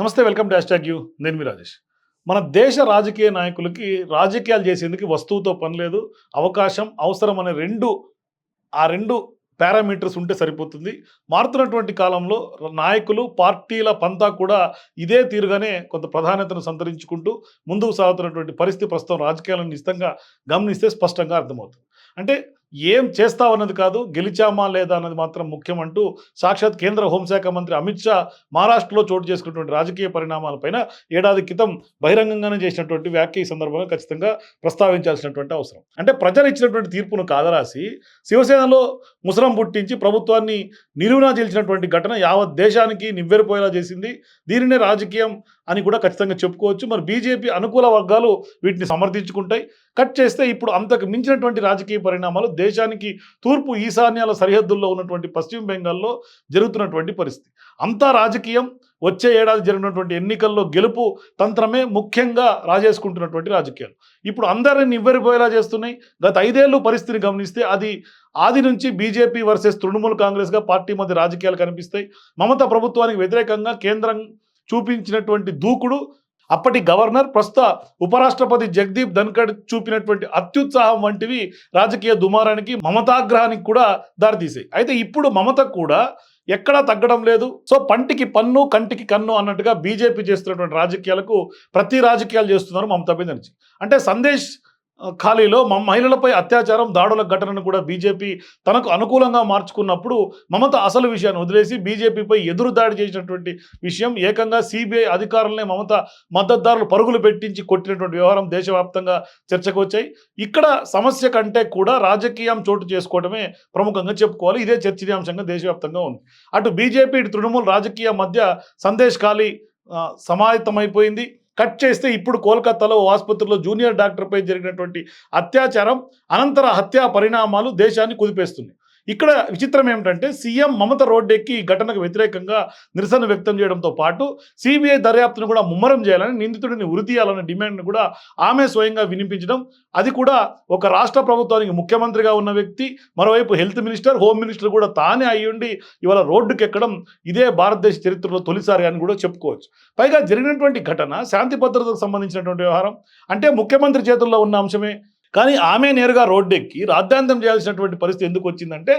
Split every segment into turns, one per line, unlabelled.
నమస్తే welcome to hash you. నేను మీ రాజేష్. మన దేశ రాజకీయ నాయకులకి రాజకీయాలు చేసేందుకు వస్తువుతో పని లేదు అవకాశం అవసరం అనే రెండు ఆ రెండు పారామీటర్స్ ఉంటే సరిపోతుంది. మారుతున్నటువంటి కాలంలో నాయకులు పార్టీల పంతా కూడా ఇదే తీరుగానే కొంత ప్రాధాన్యతను సంతరించుకుంటూ ముందుకు సాగుతున్నటువంటి పరిస్థితి ప్రస్తుతం రాజకీయాలను నిశ్చితంగా గమనిస్తే స్పష్టంగా అర్థమవుతుంది. అంటే ఏం చేస్తావన్నది కాదు గెలిచామా లేదా అన్నది మాత్రం ముఖ్యమంటూ సాక్షాత్ కేంద్ర హోంశాఖ మంత్రి అమిత్ షా మహారాష్ట్రలో చోటు చేసుకున్నటువంటి రాజకీయ పరిణామాలపైన ఏడాది క్రితం బహిరంగంగానే చేసినటువంటి వ్యాఖ్య ఈ సందర్భంగా ఖచ్చితంగా ప్రస్తావించాల్సినటువంటి అవసరం. అంటే ప్రజలు ఇచ్చినటువంటి తీర్పును కాదరాసి శివసేనలో ముసలం పుట్టించి ప్రభుత్వాన్ని నిలువునా చేసినటువంటి ఘటన యావత్ దేశానికి నివ్వెరపోయేలా చేసింది. దీనినే రాజకీయం అని కూడా ఖచ్చితంగా చెప్పుకోవచ్చు. మరి బీజేపీ అనుకూల వర్గాలు వీటిని సమర్థించుకుంటాయి. కట్ చేస్తే ఇప్పుడు అంతకు మించినటువంటి రాజకీయ పరిణామాలు దేశానికి తూర్పు ఈశాన్యాల సరిహద్దుల్లో ఉన్నటువంటి పశ్చిమ బెంగాల్లో జరుగుతున్నటువంటి పరిస్థితి. అంతా రాజకీయం వచ్చే ఏడాది జరిగినటువంటి ఎన్నికల్లో గెలుపు తంత్రమే ముఖ్యంగా రాజేసుకుంటున్నటువంటి రాజకీయాలు. ఇప్పుడు అందరిని నివ్వెరిపోయేలా చేస్తున్నాయి. గత ఐదేళ్ళు పరిస్థితిని గమనిస్తే అది ఆది నుంచి బీజేపీ వర్సెస్ తృణమూల్ కాంగ్రెస్గా పార్టీ మధ్య రాజకీయాలు కనిపిస్తాయి. మమత ప్రభుత్వానికి వ్యతిరేకంగా కేంద్రం చూపించినటువంటి దూకుడు అప్పటి గవర్నర్ ప్రస్తుత ఉపరాష్ట్రపతి జగదీప్ ధన్కడ్ చూపినటువంటి అత్యుత్సాహం వంటివి రాజకీయ దుమారానికి మమతాగ్రహానికి కూడా దారితీసాయి. అయితే ఇప్పుడు మమత కూడా ఎక్కడా తగ్గడం లేదు. సో పంటికి పన్ను కంటికి కన్ను అన్నట్టుగా బీజేపీ చేస్తున్నటువంటి రాజకీయాలకు ప్రతి రాజకీయాలు చేస్తున్నారు మమతా బెనర్జీ. అంటే సందేశ్ ఖాళీలో మ- మహిళలపై అత్యాచారం దాడుల ఘటనను కూడా బీజేపీ తనకు అనుకూలంగా మార్చుకున్నప్పుడు మమత అసలు విషయాన్ని వదిలేసి బీజేపీపై ఎదురు దాడి చేసినటువంటి విషయం ఏకంగా సిబిఐ అధికారులనే మమత మద్దతుదారులు పరుగులు పెట్టించి కొట్టినటువంటి వ్యవహారం దేశవ్యాప్తంగా చర్చకు వచ్చాయి. ఇక్కడ సమస్య కంటే కూడా రాజకీయం చోటు చేసుకోవడమే ప్రముఖంగా చెప్పుకోవాలి. ఇదే చర్చనీయాంశంగా దేశవ్యాప్తంగా ఉంది. అటు బీజేపీ ఇటు తృణమూల్ రాజకీయ మధ్య సందేశ్ ఖాళీ సమాహితమైపోయింది కట్ చేస్తే ఇప్పుడు కోల్కతాలో ఆసుపత్రిలో జూనియర్ డాక్టర్పై జరిగినటువంటి అత్యాచారం అనంతర హత్యా పరిణామాలు దేశాన్ని కుదిపేస్తుంది ఇక్కడ విచిత్రం ఏమిటంటే సీఎం మమత రోడ్డెక్కి ఈ ఘటనకు వ్యతిరేకంగా నిరసన వ్యక్తం చేయడంతో పాటు సిబిఐ దర్యాప్తును కూడా ముమ్మరం చేయాలని నిందితుడిని ఉరితీయాలనే డిమాండ్ను కూడా ఆమె స్వయంగా వినిపించడం. అది కూడా ఒక రాష్ట్ర ప్రభుత్వానికి ముఖ్యమంత్రిగా ఉన్న వ్యక్తి మరోవైపు హెల్త్ మినిస్టర్ హోమ్ మినిస్టర్ కూడా తానే అయ్యుండి ఇవాళ రోడ్డుకి ఎక్కడం ఇదే భారతదేశ చరిత్రలో తొలిసారి అని కూడా చెప్పుకోవచ్చు. పైగా జరిగినటువంటి ఘటన శాంతి భద్రతకు సంబంధించినటువంటి వ్యవహారం. అంటే ముఖ్యమంత్రి చేతుల్లో ఉన్న అంశమే. కానీ ఆమె నేరుగా రోడ్డెక్కి రాద్ధాంతం చేయాల్సినటువంటి పరిస్థితి ఎందుకు వచ్చిందంటే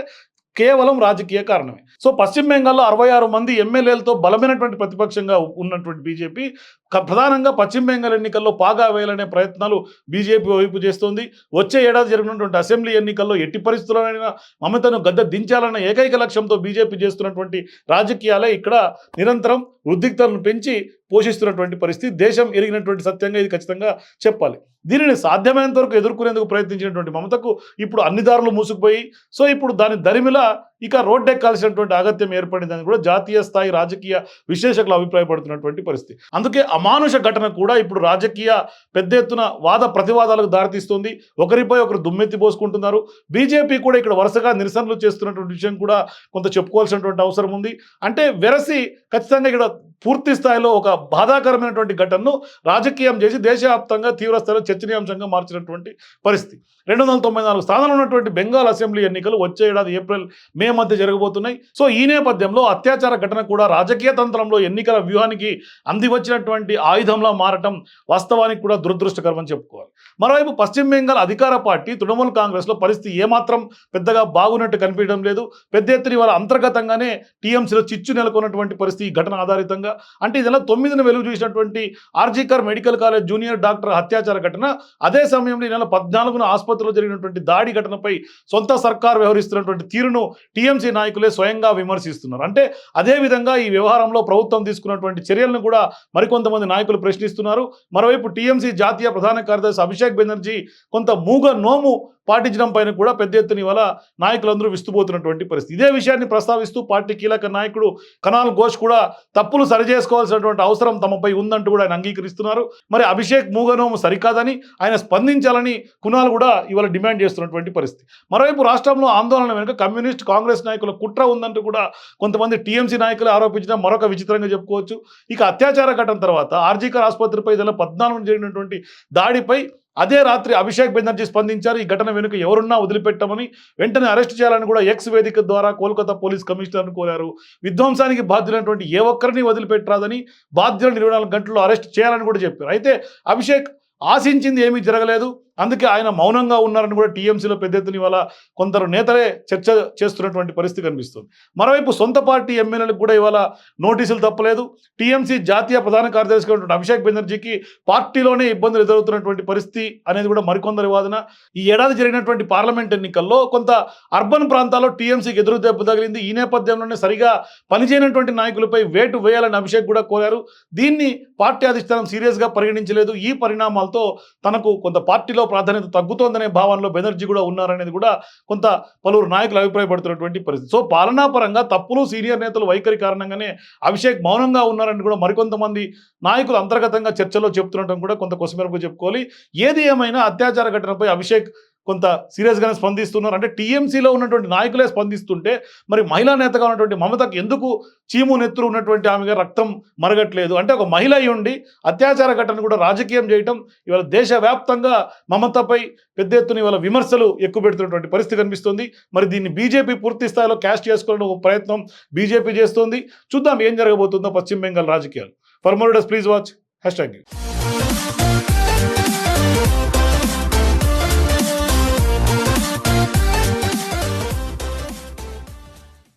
కేవలం రాజకీయ కారణమే. సో పశ్చిమ బెంగాల్లో అరవై ఆరు మంది ఎమ్మెల్యేలతో బలమైనటువంటి ప్రతిపక్షంగా ఉన్నటువంటి బీజేపీ ప్రధానంగా పశ్చిమ బెంగాల్ ఎన్నికల్లో పాగా వేయాలనే ప్రయత్నాలు బీజేపీ వైపు చేస్తోంది. వచ్చే ఏడాది జరిగినటువంటి అసెంబ్లీ ఎన్నికల్లో ఎట్టి పరిస్థితుల్లోనైనా మమతను గద్దె దించాలన్న ఏకైక లక్ష్యంతో బీజేపీ చేస్తున్నటువంటి రాజకీయాలే ఇక్కడ నిరంతరం ఉద్రిక్తలను పెంచి పోషిస్తున్నటువంటి పరిస్థితి దేశం ఎరిగినటువంటి సత్యంగా ఇది ఖచ్చితంగా చెప్పాలి. దీనిని సాధ్యమైనంత వరకు ఎదుర్కొనేందుకు ప్రయత్నించినటువంటి మమతకు ఇప్పుడు అన్ని దారులు మూసుకుపోయి సో ఇప్పుడు దాని దరిమిలా ఇక రోడ్డెక్కాల్సినటువంటి అగత్యం ఏర్పడిందని కూడా జాతీయ స్థాయి రాజకీయ విశ్లేషకులు అభిప్రాయపడుతున్నటువంటి పరిస్థితి. అందుకే అమానుష ఘటన కూడా ఇప్పుడు రాజకీయ పెద్ద ఎత్తున వాద ప్రతివాదాలకు దారితీస్తుంది. ఒకరిపై ఒకరు దుమ్మెత్తి పోసుకుంటున్నారు. బీజేపీ కూడా ఇక్కడ వరుసగా నిరసనలు చేస్తున్నటువంటి విషయం కూడా కొంత చెప్పుకోవాల్సినటువంటి అవసరం ఉంది. అంటే వెరసి ఖచ్చితంగా ఇక్కడ పూర్తి స్థాయిలో ఒక బాధాకరమైనటువంటి ఘటనను రాజకీయం చేసి దేశవ్యాప్తంగా తీవ్రస్థాయిలో చర్చనీయాంశంగా మార్చినటువంటి పరిస్థితి. రెండు వందల తొంభై నాలుగు స్థానాలు ఉన్నటువంటి బెంగాల్ అసెంబ్లీ ఎన్నికలు వచ్చే ఏడాది ఏప్రిల్ మే మధ్య జరగబోతున్నాయి. సో ఈ నేపథ్యంలో అత్యాచార ఘటన కూడా రాజకీయ తంత్రంలో ఎన్నికల వ్యూహానికి అందివచ్చినటువంటి ఆయుధంలా మారటం వాస్తవానికి కూడా దురదృష్టకరమని చెప్పుకోవాలి. మరోవైపు పశ్చిమ బెంగాల్ అధికార పార్టీ తృణమూల్ కాంగ్రెస్లో పరిస్థితి ఏమాత్రం పెద్దగా బాగున్నట్టు కనిపించడం లేదు. పెద్ద ఎత్తున వాళ్ళ అంతర్గతంగానే టీఎంసీలో చిచ్చు నెలకొన్నటువంటి పరిస్థితి ఈ ఘటన ఆధారితంగా. అంటే ఇది తొమ్మిదిన వెలుగు చూసినటువంటి RG Kar medical college junior doctor అత్యాచార ఘటన. అదే సమయంలో ఈ నెల పద్నాలుగున ఆసుపత్రిలో జరిగినటువంటి దాడి ఘటనపై సొంత సర్కార్ వ్యవహరిస్తున్నటువంటి తీరును టీఎంసీ నాయకులే స్వయంగా విమర్శిస్తున్నారు. అంటే అదే విధంగా ఈ వ్యవహారంలో ప్రభుత్వం తీసుకున్నటువంటి చర్యలను కూడా మరికొంతమంది నాయకులు ప్రశ్నిస్తున్నారు. మరోవైపు టీఎంసీ జాతీయ ప్రధాన కార్యదర్శి అభిషేక్ బెనర్జీ కొంత మూగ నోము పాటించడం పైన కూడా పెద్ద ఎత్తున ఇవాళ నాయకులందరూ విస్తుపోతున్నటువంటి పరిస్థితి. ఇదే విషయాన్ని ప్రస్తావిస్తూ పార్టీ కీలక నాయకుడు కనాల్ ఘోష్ కూడా తప్పులు సరిచేసుకోవాల్సినటువంటి అవసరం తమపై ఉందంటూ కూడా ఆయన అంగీకరిస్తున్నారు. మరి అభిషేక్ మూగనోము సరికాదని ఆయన స్పందించాలని కునాల్ కూడా ఇవాళ డిమాండ్ చేస్తున్నటువంటి పరిస్థితి. మరోవైపు రాష్ట్రంలో ఆందోళన వెనుక కమ్యూనిస్ట్ కాంగ్రెస్ నాయకుల కుట్ర ఉందంటూ కూడా కొంతమంది టీఎంసీ నాయకులు ఆరోపించిన మరొక విచిత్రంగా చెప్పుకోవచ్చు. ఇక అత్యాచార ఘటన తర్వాత ఆర్జీకర్ ఆసుపత్రిపై ఇలా పద్నాలుగు జరిగినటువంటి దాడిపై అదే రాత్రి అభిషేక్ బెనర్జీ స్పందించారు. ఈ ఘటన వెనుక ఎవరున్నా వదిలిపెట్టమని వెంటనే అరెస్ట్ చేయాలని కూడా ఎక్స్ వేదిక ద్వారా కోల్కతా పోలీస్ కమిషనర్ను కోరారు. విధ్వంసానికి బాధ్యులైనటువంటి ఏ ఒక్కరిని వదిలిపెట్టరాదని బాధ్యులను ఇరవై నాలుగు గంటల్లో అరెస్ట్ చేయాలని కూడా చెప్పారు. అయితే అభిషేక్ ఆశించింది ఏమీ జరగలేదు. అందుకే ఆయన మౌనంగా ఉన్నారని కూడా టీఎంసీలో పెద్ద ఎత్తున ఇవాళ కొందరు నేతలే చర్చ చేస్తున్నటువంటి పరిస్థితి కనిపిస్తుంది. మరోవైపు సొంత పార్టీ ఎమ్మెల్యేలకు కూడా ఇవాళ నోటీసులు తప్పలేదు. టీఎంసీ జాతీయ ప్రధాన కార్యదర్శి అభిషేక్ బెనర్జీకి పార్టీలోనే ఇబ్బందులు ఎదురవుతున్నటువంటి పరిస్థితి అనేది కూడా మరికొందరి వాదన. ఈ ఏడాది జరిగినటువంటి పార్లమెంట్ ఎన్నికల్లో కొంత అర్బన్ ప్రాంతాల్లో టీఎంసీకి ఎదురు దెబ్బ తగిలింది. ఈ నేపథ్యంలోనే సరిగా పనిచేయనటువంటి నాయకులపై వేటు వేయాలని అభిషేక్ కూడా కోరారు. దీన్ని పార్టీ అధిష్టానం సీరియస్గా పరిగణించలేదు. ఈ పరిణామాలతో తనకు కొంత పార్టీలో ప్రాధాన్యత తగ్గుతోందనే భావనలో బెనర్జీ కూడా ఉన్నారనేది కూడా కొంత పలువురు నాయకులు అభిప్రాయపడుతున్నటువంటి పరిస్థితి. సో పాలనాపరంగా తప్పులు సీనియర్ నేతలు వైఖరి కారణంగానే అభిషేక్ మౌనంగా ఉన్నారని కూడా మరికొంతమంది నాయకులు అంతర్గతంగా చర్చలో చెప్తుండటం కూడా కొంత కొసమెరకు చెప్పుకోవాలి. ఏది ఏమైనా అత్యాచార ఘటనపై అభిషేక్ కొంత సీరియస్గానే స్పందిస్తున్నారు. అంటే టీఎంసీలో ఉన్నటువంటి నాయకులే స్పందిస్తుంటే మరి మహిళా నేతగా ఉన్నటువంటి మమతకు ఎందుకు చీము నెత్తురు ఉన్నటువంటి ఆమెగా రక్తం మరగట్లేదు? అంటే ఒక మహిళ అయి ఉండి అత్యాచార ఘటన కూడా రాజకీయం చేయటం ఇవాళ దేశవ్యాప్తంగా మమతపై పెద్ద ఎత్తున ఇవాళ విమర్శలు ఎక్కువ పెడుతున్నటువంటి పరిస్థితి కనిపిస్తుంది. మరి దీన్ని బీజేపీ పూర్తి స్థాయిలో క్యాష్ చేసుకోవడం ఒక ప్రయత్నం బీజేపీ చేస్తుంది. చూద్దాం ఏం జరగబోతుందో పశ్చిమ బెంగాల్ రాజకీయాలు. ఫర్ మోర్ డస్ ప్లీజ్ వాచ్. Hash tag